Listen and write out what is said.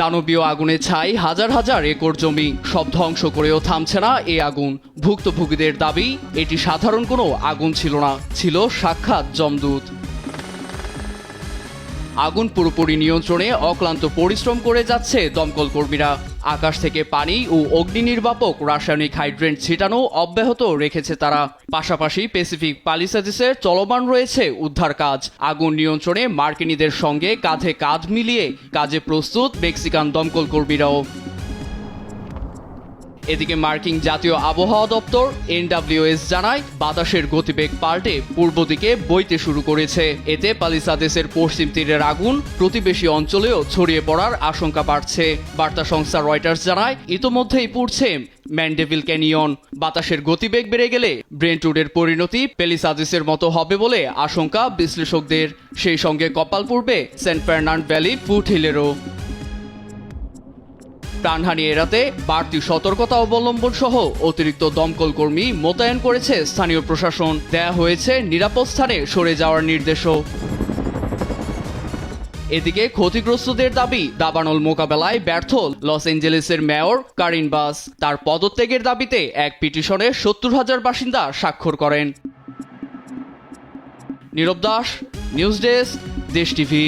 দানবীয় আগুনে ছাই, হাজার হাজার একর জমি, সব ধ্বংস করেও থামছে না এই আগুন। ভুক্তভোগীদের দাবি, এটি সাধারণ কোনো আগুন ছিল না, ছিল সাক্ষাৎ জমদূত। আগুন পুরোপুরি নিয়ন্ত্রণে অক্লান্ত পরিশ্রম করে যাচ্ছে দমকল কর্মীরা। আকাশ থেকে পানি ও অগ্নি নির্বাপক রাসায়নিক হাইড্রেন্ট ছিটানো অব্যাহত রেখেছে তারা। পাশাপাশি প্যাসিফিক পালিসাদিসের চলমান রয়েছে উদ্ধার কাজ। আগুন নিয়ন্ত্রণে মার্কিনীদের সঙ্গে কাঁধে কাঁধ মিলিয়ে কাজে প্রস্তুত মেক্সিকান দমকল কর্মীরাও। এদিকে মার্কিন জাতীয় আবহাওয়া দপ্তর এনডাব্লিউএস জানায়, বাতাসের গতিবেগ পাল্টে পূর্ব দিকে বইতে শুরু করেছে। এতে পালিসাদেসের পশ্চিম তীরের আগুন প্রতিবেশী অঞ্চলেও ছড়িয়ে পড়ার আশঙ্কা বাড়ছে। বার্তা সংস্থা রয়টার্স জানায়, ইতোমধ্যেই পড়ছে ম্যান্ডেভিল ক্যানিয়ন। বাতাসের গতিবেগ বেড়ে গেলে ব্রেন্টুডের পরিণতি পেলিসাদিসের মতো হবে বলে আশঙ্কা বিশ্লেষকদের। সেই সঙ্গে কপাল পূর্বে সেন্ট ফার্নান্ড ভ্যালি ফুট হিলেরও। প্রাণহানি এড়াতে বাড়তি সতর্কতা অবলম্বন সহ অতিরিক্ত দমকল কর্মী মোতায়েন করেছে স্থানীয় প্রশাসন। দেয়া হয়েছে নিরাপদ স্থানে সরে যাওয়ার নির্দেশও। এদিকে ক্ষতিগ্রস্তদের দাবি, দাবানল মোকাবেলায় ব্যর্থ লস এঞ্জেলেসের মেয়র কারিন বাস। তার পদত্যাগের দাবিতে এক পিটিশনে সত্তর হাজার বাসিন্দা স্বাক্ষর করেন। Nirab Das, news desk, Desh TV.